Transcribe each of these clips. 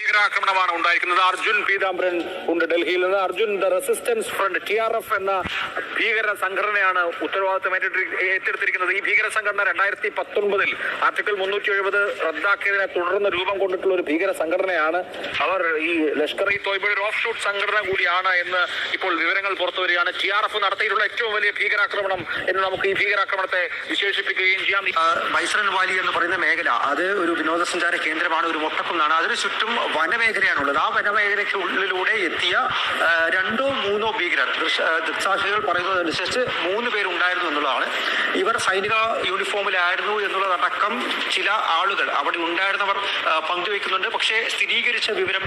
ഭീകരാക്രമണമാണ് ഉണ്ടായിരിക്കുന്നത്. അർജുൻ പീതാംബരൻ ഉണ്ട് ഡൽഹിയിൽ നിന്ന്. Arjun the resistance front T R F എന്ന ഭീകര സംഘടനയാണ് ഉത്തരവാദിത്തം ഏറ്റെടുത്തിരിക്കുന്നത്. ഈ ഭീകര സംഘടന രണ്ടായിരത്തി പത്തൊൻപതിൽ ആർട്ടിക്കിൾ മുന്നൂറ്റി എഴുപത് റദ്ദാക്കിയതിനെ തുടർന്ന് രൂപം കൊണ്ടിട്ടുള്ള ഒരു ഭീകര സംഘടനയാണ് അവർ ഈ ലഷ്കർ ഇ തോയ്ബയുടെ ഓഫ് ഷൂട്ട് സംഘടന കൂടിയാണ് എന്ന് ഇപ്പോൾ വിവരങ്ങൾ പുറത്തു വരികയാണ്. ടി ആർ എഫ് നടത്തിയിട്ടുള്ള ഏറ്റവും വലിയ ഭീകരാക്രമണം എന്ന് നമുക്ക് ഈ ഭീകരാക്രമണത്തെ വിശേഷിപ്പിക്കുകയും ചെയ്യാം. മൈസറൻ വാലി എന്ന് പറയുന്ന മേഖല അത് ഒരു വിനോദസഞ്ചാര കേന്ദ്രമാണ് ഒരു മൊട്ടക്കുന്നാണ്. അതിന് ചുറ്റും വനമേഖലയാണുള്ളത്. ആ വനമേഖലയ്ക്ക് ഉള്ളിലൂടെ എത്തിയ രണ്ടോ മൂന്നോ ഭീകരർ ദൃക്സാക്ഷികൾ പറയുന്നതനുസരിച്ച് മൂന്ന് പേരുണ്ടായിരുന്നു എന്നുള്ളതാണ്. ഇവർ സൈനിക യൂണിഫോമിലായിരുന്നു എന്നുള്ളതടക്കം ചില ആളുകൾ അവിടെ ഉണ്ടായിരുന്നവർ പങ്കുവെക്കുന്നുണ്ട് പക്ഷേ സ്ഥിരീകരിച്ച വിവരം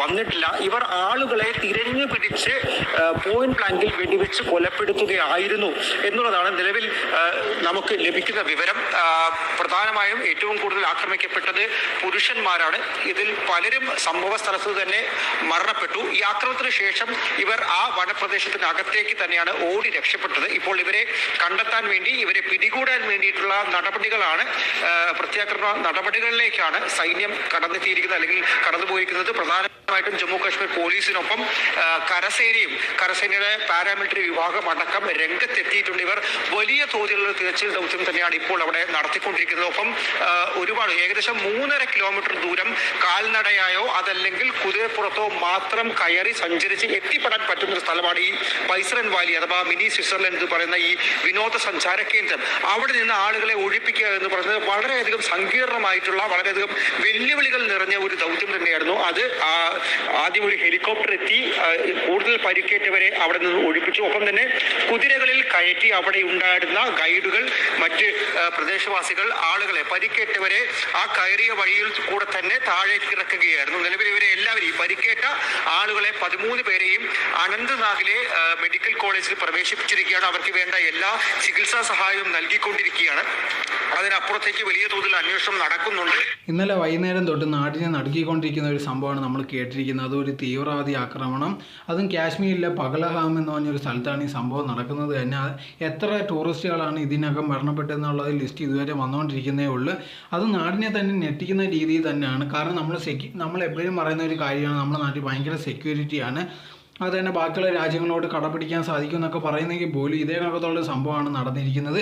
വന്നിട്ടില്ല. ഇവർ ആളുകളെ തിരഞ്ഞു പിടിച്ച് പോയിന്റ് ബ്ലാങ്കിൽ വെടിവെച്ച് കൊലപ്പെടുത്തുകയായിരുന്നു എന്നുള്ളതാണ് നിലവിൽ നമുക്ക് ലഭിക്കുന്ന വിവരം. പ്രധാനമായും ഏറ്റവും കൂടുതൽ ആക്രമിക്കപ്പെട്ടത് പുരുഷന്മാരാണ്. ഇതിൽ പലരും സംഭവ സ്ഥലത്ത് തന്നെ മരണപ്പെട്ടു. ഈ ആക്രമണത്തിന് ശേഷം ഇവർ ആ വനപ്രദേശത്തിനകത്തേക്ക് തന്നെയാണ് ഓടി രക്ഷപ്പെട്ടത്. ഇപ്പോൾ ഇവരെ കണ്ടെത്താൻ വേണ്ടി ഇവരെ പിടികൂടാൻ വേണ്ടിയിട്ടുള്ള നടപടികളാണ് പ്രത്യാക്രമണ നടപടികളിലേക്കാണ് സൈന്യം കടന്നെത്തിയിരിക്കുന്നത് അല്ലെങ്കിൽ കടന്നുപോയിരിക്കുന്നത്. പ്രധാനമായിട്ടും ജമ്മു കാശ്മീർ പോലീസിനൊപ്പം കരസേനയും കരസേനയുടെ പാരാമിലിറ്ററി വിഭാഗം അടക്കം രംഗത്തെത്തിയിട്ടുണ്ട്. ഇവർ വലിയ തോതിലുള്ള തിരച്ചിൽ ദൗത്യം തന്നെയാണ് ഇപ്പോൾ അവിടെ നടത്തിക്കൊണ്ടിരിക്കുന്നത്. ഒപ്പം ഒരുപാട് ഏകദേശം മൂന്നര കിലോമീറ്റർ ദൂരം കാൽനടയായോ അതല്ലെങ്കിൽ കുതിരപ്പുറത്തോ മാത്രം കയറി സഞ്ചരിച്ച് എത്തിപ്പെടാൻ പറ്റുന്ന ഒരു സ്ഥലമാണ് ഈ പൈസറൻ വാലി അഥവാ മിനി സ്വിറ്റ്സർലൻഡ് എന്ന് പറയുന്ന ഈ വിനോദസഞ്ചാര കേന്ദ്രം. അവിടെ നിന്ന് ആളുകളെ ഒഴിപ്പിക്കുക എന്ന് പറയുന്നത് വളരെയധികം സങ്കീർണമായിട്ടുള്ള വളരെയധികം വെല്ലുവിളികൾ നിറഞ്ഞ ഒരു ദൗത്യം തന്നെയായിരുന്നു. അത് ആ, ആദ്യം ഒരു ഹെലികോപ്റ്റർ എത്തി. കൂടുതൽ പരിക്കേറ്റവരെ അവിടെ നിന്ന് ഒഴിപ്പിച്ചു. ഒപ്പം തന്നെ കുതിരകളിൽ കയറ്റി അവിടെ ഉണ്ടായിരുന്ന ഗൈഡുകൾ മറ്റ് പ്രദേശവാസികൾ ആളുകളെ പരിക്കേറ്റവരെ ആ കയറിയ വഴിയിൽ കൂടെ തന്നെ താഴേക്ക് ഇറക്കുകയായിരുന്നു. നിലവിൽ ഇവരെ എല്ലാവരെയും പരിക്കേറ്റ ആളുകളെ പതിമൂന്ന് പേരെയും അനന്ത്നാഗിലെ മെഡിക്കൽ കോളേജിൽ പ്രവേശിപ്പിച്ചിരിക്കുകയാണ്. അവർക്ക് വേണ്ട എല്ലാ ചികിത്സാ സഹായവും നൽകിക്കൊണ്ടിരിക്കുകയാണ്. അതിനപ്പുറത്തേക്ക് വലിയ തോതിൽ അന്വേഷണം നടക്കുന്നുണ്ട്. ഇന്നലെ വൈകുന്നേരം തൊട്ട് നാടിനെ നടുക്കിക്കൊണ്ടിരിക്കുന്ന ഒരു സംഭവമാണ് നമ്മൾ കേട്ടിരിക്കുന്നത്. അതൊരു തീവ്രവാദി ആക്രമണം. അതും കാശ്മീരിലെ പകലഹാം എന്ന് പറഞ്ഞൊരു സ്ഥലത്താണ് ഈ സംഭവം നടക്കുന്നത്. തന്നെ എത്ര ടൂറിസ്റ്റുകളാണ് ഇതിനകം മരണപ്പെട്ടതെന്നുള്ളത് ലിസ്റ്റ് ഇതുവരെ വന്നുകൊണ്ടിരിക്കുന്നേ ഉള്ളൂ. അത് നാടിനെ തന്നെ ഞെട്ടിക്കുന്ന രീതിയിൽ തന്നെയാണ്. കാരണം നമ്മൾ സെക്യൂ നമ്മൾ എപ്പോഴും പറയുന്ന ഒരു കാര്യമാണ്. നമ്മുടെ നാട്ടിൽ ഭയങ്കര സെക്യൂരിറ്റിയാണ് അത് തന്നെ ബാക്കിയുള്ള രാജ്യങ്ങളോട് കടപിടിക്കാൻ സാധിക്കും എന്നൊക്കെ പറയുന്നെങ്കിൽ പോലും ഇതേ കണക്കത്തുള്ള ഒരു സംഭവമാണ് നടന്നിരിക്കുന്നത്.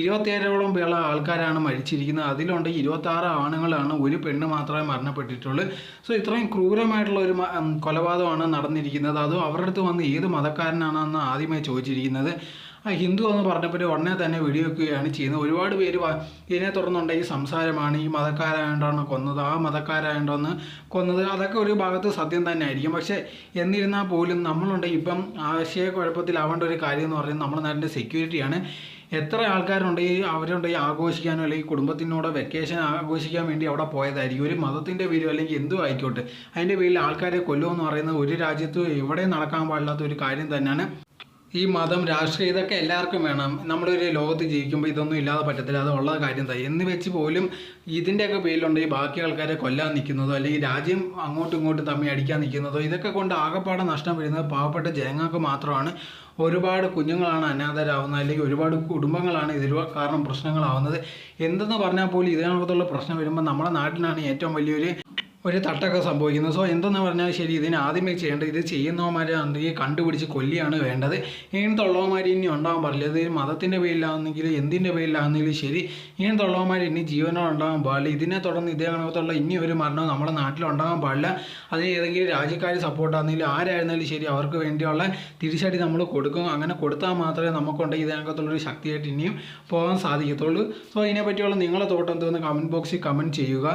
ഇരുപത്തിയേഴോളം പേള ആൾക്കാരാണ് മരിച്ചിരിക്കുന്നത്. അതിലുണ്ട് ഇരുപത്താറ് ആണുങ്ങളാണ് ഒരു പെണ്ണ് മാത്രമേ മരണപ്പെട്ടിട്ടുള്ളൂ. സോ ഇത്രയും ക്രൂരമായിട്ടുള്ള ഒരു കൊലപാതകമാണ് നടന്നിരിക്കുന്നത്. അതും അവരുടെ അടുത്ത് വന്ന് ഏത് മതക്കാരനാണെന്ന് ആദ്യമായി ചോദിച്ചിരിക്കുന്നത്. ഹിന്ദു എന്ന് പറഞ്ഞപ്പോൾ ഉടനെ തന്നെ വെടിവെക്കുകയാണ് ചെയ്യുന്നത്. ഒരുപാട് പേര് ഇതിനെ ഈ സംസാരമാണ് ഈ മതക്കാരായതുകൊണ്ടാണ് കൊന്നത് ആ മതക്കാരായതുകൊണ്ടാണ് കൊന്നത്. അതൊക്കെ ഒരു ഭാഗത്ത് സത്യം തന്നെ ആയിരിക്കും പക്ഷേ എന്നിരുന്നാൽ പോലും നമ്മളുണ്ട്. ഇപ്പം ആശയക്കുഴപ്പത്തിലാവേണ്ട ഒരു കാര്യം എന്ന് പറയുന്നത് നമ്മുടെ നാടിന്റെ സെക്യൂരിറ്റിയാണ് എത്ര ആൾക്കാരുണ്ട് ഈ അവരുണ്ട് ഈ ആഘോഷിക്കാനോ അല്ലെങ്കിൽ കുടുംബത്തിനോട് വെക്കേഷൻ ആഘോഷിക്കാൻ വേണ്ടി അവിടെ പോയതായിരിക്കും. ഒരു മതത്തിന്റെ പേരും അല്ലെങ്കിൽ എന്തും ആയിക്കോട്ടെ അതിന്റെ പേരിൽ ആൾക്കാരെ കൊല്ലുമെന്ന് പറയുന്നത് ഒരു രാജ്യത്തും എവിടെയും നടക്കാൻ പാടില്ലാത്ത ഒരു കാര്യം തന്നെയാണ്. ഈ മതം രാഷ്ട്രീയം ഇതൊക്കെ എല്ലാവർക്കും വേണം. നമ്മളൊരു ലോകത്ത് ജീവിക്കുമ്പോൾ ഇതൊന്നും ഇല്ലാതെ പറ്റത്തില്ല. അത് ഉള്ള കാര്യം തന്നെ. എന്ന് വെച്ച് പോലും ഇതിന്റെയൊക്കെ പേരിലുണ്ട് ഈ ബാക്കി ആൾക്കാരെ കൊല്ലാൻ നിൽക്കുന്നതോ അല്ലെങ്കിൽ രാജ്യം അങ്ങോട്ടും ഇങ്ങോട്ടും തമ്മിൽ അടിക്കാൻ നിൽക്കുന്നതോ ഇതൊക്കെ കൊണ്ട് ആകെപ്പാടെ നഷ്ടം വരുന്നത് പാവപ്പെട്ട ജനങ്ങൾക്ക് മാത്രമാണ്. ഒരുപാട് കുഞ്ഞുങ്ങളാണ് അനാഥരാകുന്നത് അല്ലെങ്കിൽ ഒരുപാട് കുടുംബങ്ങളാണ് ഇതിൽ കാരണം പ്രശ്നങ്ങളാവുന്നത്. എന്തെന്ന് പറഞ്ഞാൽ പോലും ഇതിനകത്തുള്ള പ്രശ്നം വരുമ്പോൾ നമ്മുടെ നാട്ടിലാണ് ഏറ്റവും വലിയൊരു ഒരു തട്ടൊക്കെ സംഭവിക്കുന്നത് സോ എന്തെന്ന് പറഞ്ഞാൽ ശരി ഇതിന് ആദ്യമേ ചെയ്യേണ്ടത് ഇത് ചെയ്യുന്നവന്മാരെ ഉണ്ടെങ്കിൽ കണ്ടുപിടിച്ച് കൊല്ലിയാണ് വേണ്ടത്. ഇങ്ങനത്തെ ഉള്ളവന്മാർ ഇനി ഉണ്ടാകാൻ പാടില്ല. ഇത് മതത്തിന്റെ പേരിലാണെങ്കിലും എന്തിന്റെ പേരിലാണെങ്കിലും ശരി ഇങ്ങനത്തെ ഉള്ളവന്മാർ ഇനി ജീവനോട് ഉണ്ടാകാൻ പാടില്ല. ഇതിനെ തുടർന്ന് ഇതേ കണക്കത്തുള്ള ഇനി ഒരു മരണവും നമ്മുടെ നാട്ടിൽ ഉണ്ടാകാൻ പാടില്ല. അതിന് ഏതെങ്കിലും രാജ്യക്കാർ സപ്പോർട്ടാണെങ്കിലും ആരായിരുന്നാലും ശരി അവർക്ക് വേണ്ടിയുള്ള തിരിച്ചടി നമ്മൾ കൊടുക്കും. അങ്ങനെ കൊടുത്താൽ മാത്രമേ നമുക്കുണ്ട് ഇതിനകത്തുള്ളൊരു ശക്തിയായിട്ട് ഇനിയും പോകാൻ സാധിക്കത്തുള്ളൂ. സോ ഇതിനെപ്പറ്റിയുള്ള നിങ്ങളെ തോട്ടം തോന്നുന്ന കമന്റ് ബോക്സിൽ കമന്റ് ചെയ്യുക.